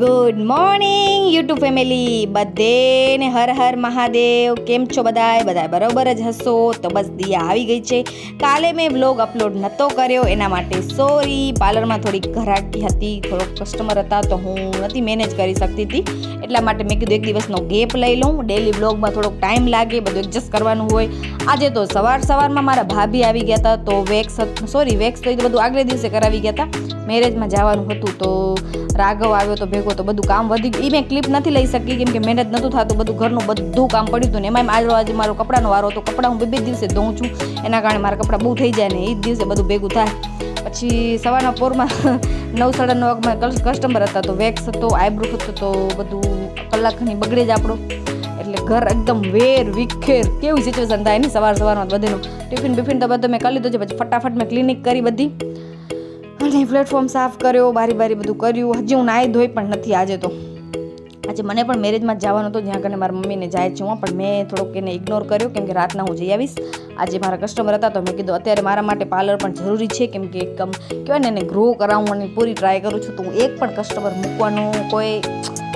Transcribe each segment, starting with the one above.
Good morning YouTube family બધેને હર હર મહાદેવ. કેમ છો બધાય? બધાય બરોબર જ હશો? તો બસ દિયા આવી ગઈ છે. કાલે મેં વ્લોગ અપલોડ નહોતો કર્યો, એના માટે સોરી પાર્લરમાં થોડી ઘરાકી હતી, થોડોક કસ્ટમર હતા, તો હું નથી મેનેજ કરી શકતી હતી. એટલા માટે મેં કીધું એક દિવસનો ગેપ લઈ લઉં. ડેલી વ્લોગમાં થોડોક ટાઈમ લાગે, બધું એડજસ્ટ કરવાનું હોય. આજે તો સવાર સવારમાં મારા ભાભી આવી ગયા હતા, તો વેક્સ સોરી વેક્સ તો બધું આગલે દિવસે કરાવી ગયા હતા. મેરેજમાં જવાનું હતું, તો રાઘવ આવ્યો તો ભેગો તો બધું કામ વધી એ મેં ક્લિપ નથી લઈ શકી, કેમ કે મહેનત નહોતું થતું, બધું ઘરનું બધું કામ પડ્યું હતું ને એમાં આજે આજે મારો કપડાનો વારો હતો. કપડાં હું બે બે દિવસે ધોઉં છું. એના કારણે મારા કપડાં બહુ થઈ જાય ને એ જ દિવસે બધું ભેગું થાય. પછી સવારના પોરમાં નવ સાડા નવ વાગમાં કસ્ટમર હતા તો વેક્સ હતો આઈબ્રો હતો, તો બધું કલાકની બગડે જ આપણો. એટલે ઘર એકદમ વેર, વિખેર, કેવી સિચ્યુએશન થાય ને સવાર સવારમાં બધેનું. ટિફિન બિફિન તો બધું મેં કરી લીધું છે, પછી ફટાફટ મેં ક્લિનિક કરી બધી. અને પ્લેટફોર્મ સાફ કર્યો, બારી બારી બધું કર્યું, હજી હું નાહી ધોઈ પણ નથી આજે તો. આજે મને પણ મેરેજમાં જવાનું હતું, જ્યાં કને મારા મમ્મીને જાય છે, હું. પણ મેં થોડોક એને ઇગ્નોર કર્યો, કેમ કે રાતના હું જઈ આવીશ. આજે મારા કસ્ટમર હતા તો મેં કીધું, અત્યારે મારા માટે પાર્લર પણ જરૂરી છે, કેમ કે એકદમ કહેવાય ને, એને ગ્રો કરાવવાની પૂરી ટ્રાય કરું છું, તો હું એક પણ કસ્ટમર મૂકવાનો કોઈ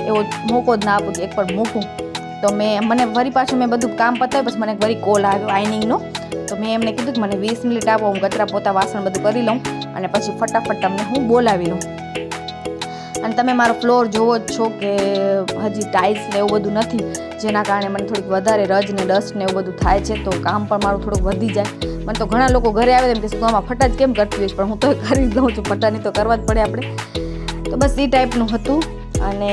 એવો મોકો જ ના આપું એક પણ મૂકું. તો મેં, મને ફરી પાછું મેં બધું કામ પતાવ્યું, પછી મને વરી કોલ આવ્યો આઈનિંગનો તો મેં એમને કીધું કે મને વીસ મિનિટ આપો, હું કચરા પોતા વાસણ બધું કરી લઉં. અને પછી ફટાફટ તમને હું બોલાવી લઉં. અને તમે મારો ફ્લોર જોવો જ છો કે હજી ટાઇલ્સ ને એવું બધું નથી, જેના કારણે મને થોડીક વધારે રજ ને ડસ્ટ ને એવું બધું થાય છે, તો કામ પણ મારું થોડુંક વધી જાય. મને તો ઘણા લોકો ઘરે આવે એમ કે, તું આમાં ફટા જ કેમ કરતી હોઈશ? પણ હું તો કરી લઉં છું ફટાની તો કરવા જ પડે આપણે. તો બસ એ ટાઈપનું હતું અને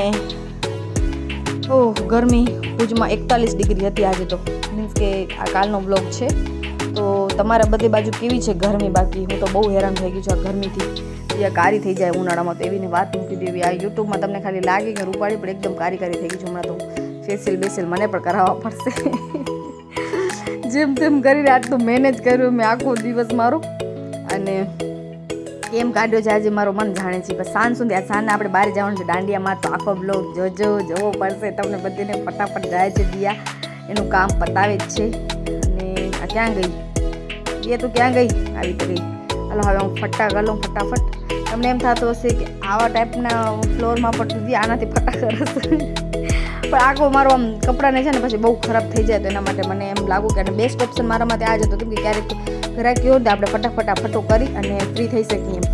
ઓહ, ગરમી ભુજમાં એકતાલીસ ડિગ્રી હતી આજે તો. મીન્સ કે આ કાલનો બ્લોગ છે. તો તમારા બધી બાજુ કેવી છે ગરમી બાકી? હું તો બહુ હેરાન થઈ ગઈ છું આ ગરમીથી. જ્યાં કારી થઈ જાય ઉનાળામાં તો એવીને વાત મૂકી દેવી આ યુટ્યુબમાં તમને ખાલી લાગે કે રૂપાળી પણ એકદમ કારી કારી થઈ ગઈ છું. હમણાં તો ફેસિયલ બેસિયલ મને પણ કરાવવા પડશે. જેમ તેમ કરીને આટલું મેનેજ કર્યું. મેં આખો દિવસ મારો. અને કેમ કાઢ્યો છે આજે મારો મન જાણે છે. પણ સાંજ સુધી આ સાંજને આપણે બહાર જવાનું છે દાંડિયામાં. તો આખો બ્લોગ જોજો, જોવો પડશે. તમને બધીને ફટાફટ જાય છે દિયા. એનું કામ પતાવે જ છે. અને આ ક્યાં ગઈ? એ તો ક્યાં ગઈ? આવી તો ગઈ હાલો, હવે હું ફટા કરી લઉં, ફટાફટ. તમને એમ થતું હશે કે આવા ટાઈપના ફ્લોરમાં પણ સુધી આનાથી ફટા હશે પણ આખો મારો આમ કપડાને છે ને પછી બહુ ખરાબ થઈ જાય તો એના માટે મને એમ લાગુ કે બેસ્ટ ઓપ્શન મારા માટે આ જ હતો. કેમ કે ક્યારેક ઘરાકી હોય ને આપણે ફટાફટ ફટો કરી અને ફ્રી થઈ શકીએ એમ.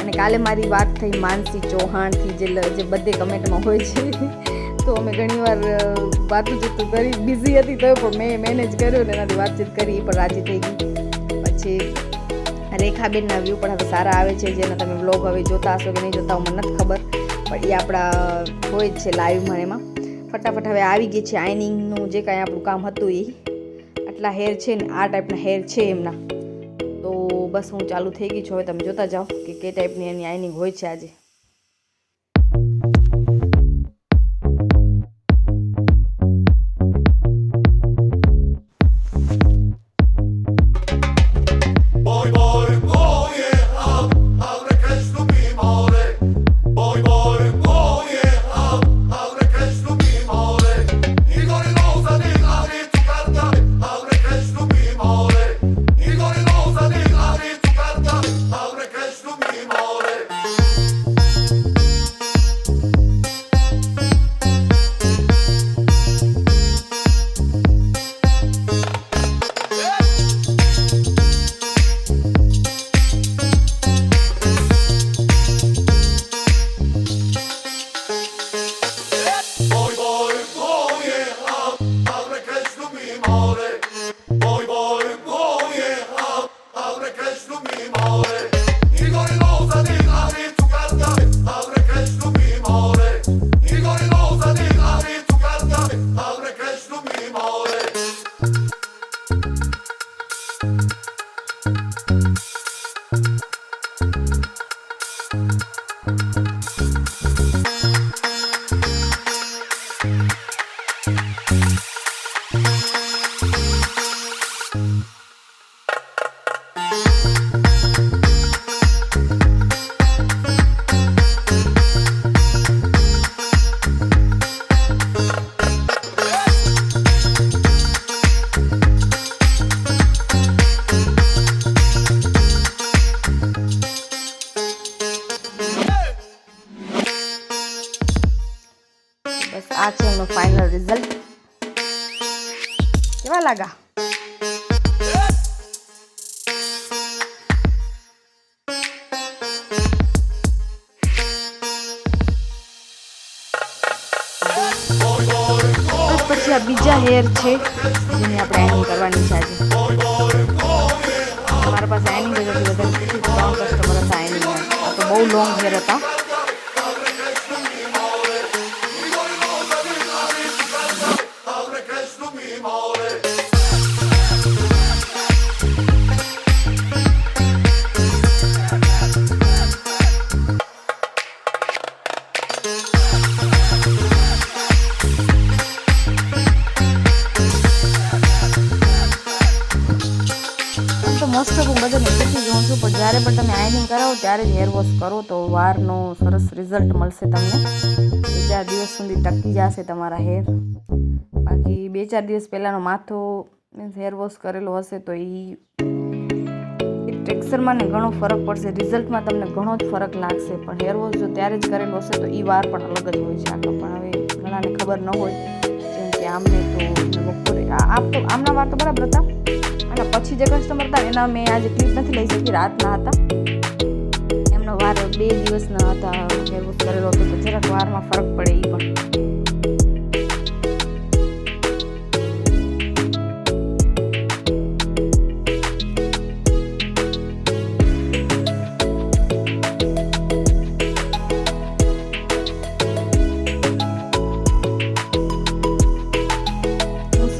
અને કાલે મારી વાત થઈ માનસી ચૌહાણથી, જે જે બધે કમેન્ટમાં હોય છે. તો અમે ઘણીવાર વાતચીત વાતું ચીતું કરી બિઝી હતી તો પણ મેં મેનેજ કર્યો ને એનાથી વાતચીત કરી પણ રાજી થઈ ગઈ. રેખાબેનના વ્યૂ પણ હવે સારા આવે છે, જેના તમે વ્લોગ હવે જોતા હશો કે નહીં જોતા મને નથી ખબર. પણ એ આપણા હોય જ છે લાઈવમાં એમાં. ફટાફટ હવે આવી ગઈ છે આઈનિંગનું જે કાંઈ આપણું કામ હતું એ આટલા હેર છે ને, આ ટાઈપના હેર છે એમના. તો બસ હું ચાલુ થઈ ગઈ છું. હવે તમે જોતા જાઓ કે કે ટાઈપની એની આઈનિંગ હોય છે આજે. પછી આ બીજા હેર છે, જેની આપણે આઈનિંગ કરવાની છે આજે. મારા પાસે આઈનિંગ જ હતી કસ્ટમર હતા આઈનિંગ તો બહુ લોંગ હેર હતા. મોસ્ટ ઓફ હું બધાને પૂછી જોઉં છું. પણ જ્યારે પણ તમે આયનિંગ કરાવો, ત્યારે જ હેર વોશ કરો તો વારનો સરસ રિઝલ્ટ મળશે તમને. બે ચાર દિવસ સુધી ટકી જશે તમારા હેર બાકી બે ચાર દિવસ પહેલાંનો માથો મીન્સ હેર વોશ કરેલો હશે તો એ ટેક્સચરમાં ને ઘણો ફરક પડશે. રિઝલ્ટમાં તમને ઘણો જ ફરક લાગશે. પણ હેર વોશ જો ત્યારે જ કરેલો હશે તો એ વાર પણ અલગ જ હોય છે. આખો પણ હવે ઘણાને ખબર ન હોય. જેમ કે આમને તો બપોરે આમ તો આમના વાર તો બરાબર હતા. પછી જે કસ્ટમર હતા, એના મેં આજે ક્લિપ નથી લઈ શકી, રાતના હતા. એમનો વાર બે દિવસના હતા એવું કરેલો હતો જરાક વારમાં ફરક પડે એ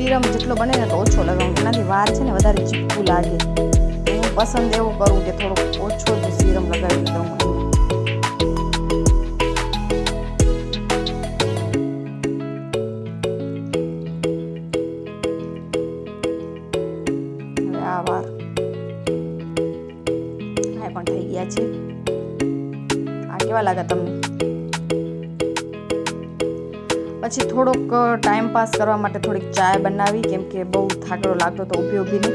સીરમ જેટલો બને ને તો ઓછો લગાવું. એનાથી વાર છે ને વધારે ચીપકું લાગે. હું પસંદ એવું કરું કે થોડોક ઓછો જ સીરમ લગાવી દઉં પણ થઈ ગયા છે. આ કેવા લાગે તમને? પછી થોડોક ટાઈમ પાસ કરવા માટે થોડીક ચાય બનાવી, કેમ કે બહુ થાકડો લાગતો તો ઊભી ઊભીને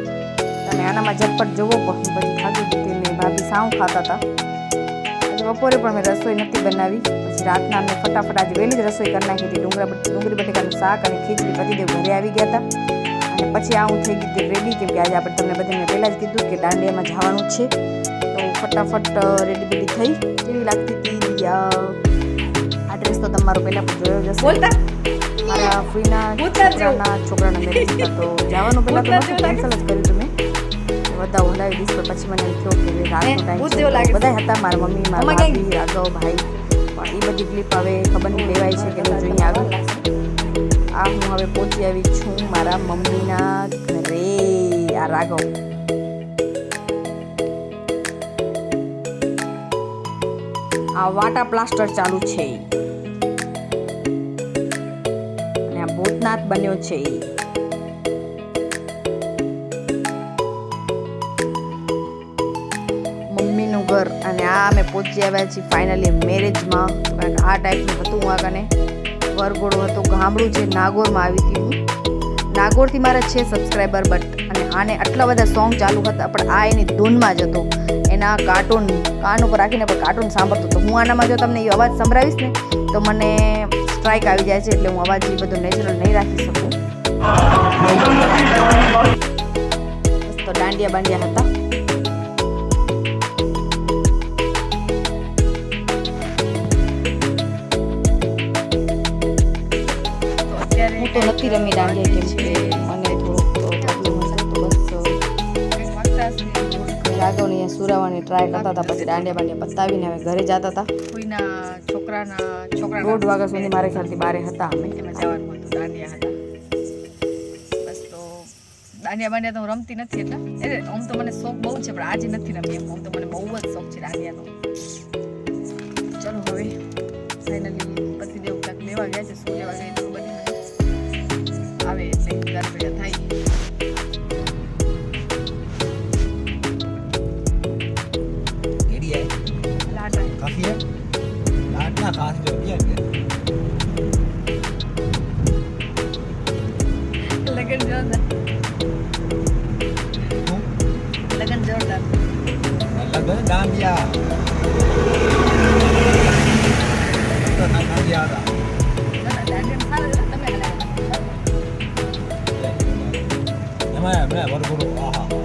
અને આનામાં ઝટપટ જવો પણ પછી થાકી ને ભાભી સાવ ખાતા હતા. બપોરે પણ મેં રસોઈ નથી બનાવી. પછી રાતના મેં ફટાફટ આજે વહેલી જ રસોઈ કરી નાખી હતી. ડુંગરા ડુંગળી બટેકાનું શાક અને ખીચડી પતિદેવ ઘરે આવી ગયા હતા. અને પછી આ હું થઈ ગઈ હતી રેડી કેમ કે આજે આપણે તમને બધાને પહેલાં જ કીધું કે દાંડિયામાં જવાનું છે. તો ફટાફટ રેડી બેડી થઈ. કેવી લાગતી હતી તો તમારો પહેલાં જોયો જશે બોલતા. મારા ફ્રીના છોકરાના છોકરાના મેરેજ હતા તો જવાનું પહેલાં તો કેન્સલ જ કર્યું તમે બધા ઓલાવી દીધું તો પછી મને થયો કે રાતનો ટાઈમ. બધા હતા મારા મમ્મી મારા ભાભી રાઘવ ભાઈ. પણ એ બધી ક્લિપ હવે ખબર નહીં લેવાય છે કે નહીં જોઈએ આગળ આ હું હવે પહોંચી આવી છું મારા મમ્મીના ઘરે આ રાઘવ. આ વાટા પ્લાસ્ટર ચાલુ છે. ભૂતનાથ બન્યો છે મમ્મીનું ઘર અને આ અમે પહોંચી આવ્યા છીએ ફાઇનલી મેરેજમાં કારણ આ ટાઈપનું હતું આ કને. વરઘોડો હતો, ગામડું છે, નાગોરમાં આવી હતી હું. નાગોરથી મારા છે સબસ્ક્રાઈબર બટ અને આને આટલા બધા સોંગ ચાલુ હતા, પણ આ એની ધૂનમાં જ હતો. એના કાર્ટૂન કાન ઉપર રાખીને પણ કાર્ટૂન સાંભળતો હતો. હું આનામાં જો તમને એ અવાજ સંભળાવીશ ને, તો મને સ્ટ્રાઇક આવી જાય છે એટલે હું અવાજ એ બધો નેચરલ નહીં રાખી શકું. તો દાંડિયા બાંડિયા હતા. હું તો નથી રમી દાંડિયા કેમ કે મને થોડોક અહીંયા સુરાવાની ટ્રાય કરતા હતા પછી દાંડિયા બાંડિયા પતાવીને હવે ઘરે જતા હતા. કોઈના છોકરાના છોકરા દોઢ વાગ્યા સુધી મારે ખ્યાલથી બારે હતા અમે. એમાં જવાનું હતું દાંડિયા હતા. બસ તો દાંડિયા બાંડિયા તો હું રમતી નથી એટલે. એટલે આમ તો મને શોખ બહુ છે પણ આજે નથી રમી એમ. આમ તો મને બહુ જ શોખ છે દાંડિયાનો. ચલો હવે ફાઇનલી પતિદેવ ક્યાંક લેવા ગયા છે શું લેવા ગયા Lagan Jordan. Hmm? Lagan Jordan. Lagan Gambia. Lagan Gambia dah. Nama ya, mana baru baru. Aha.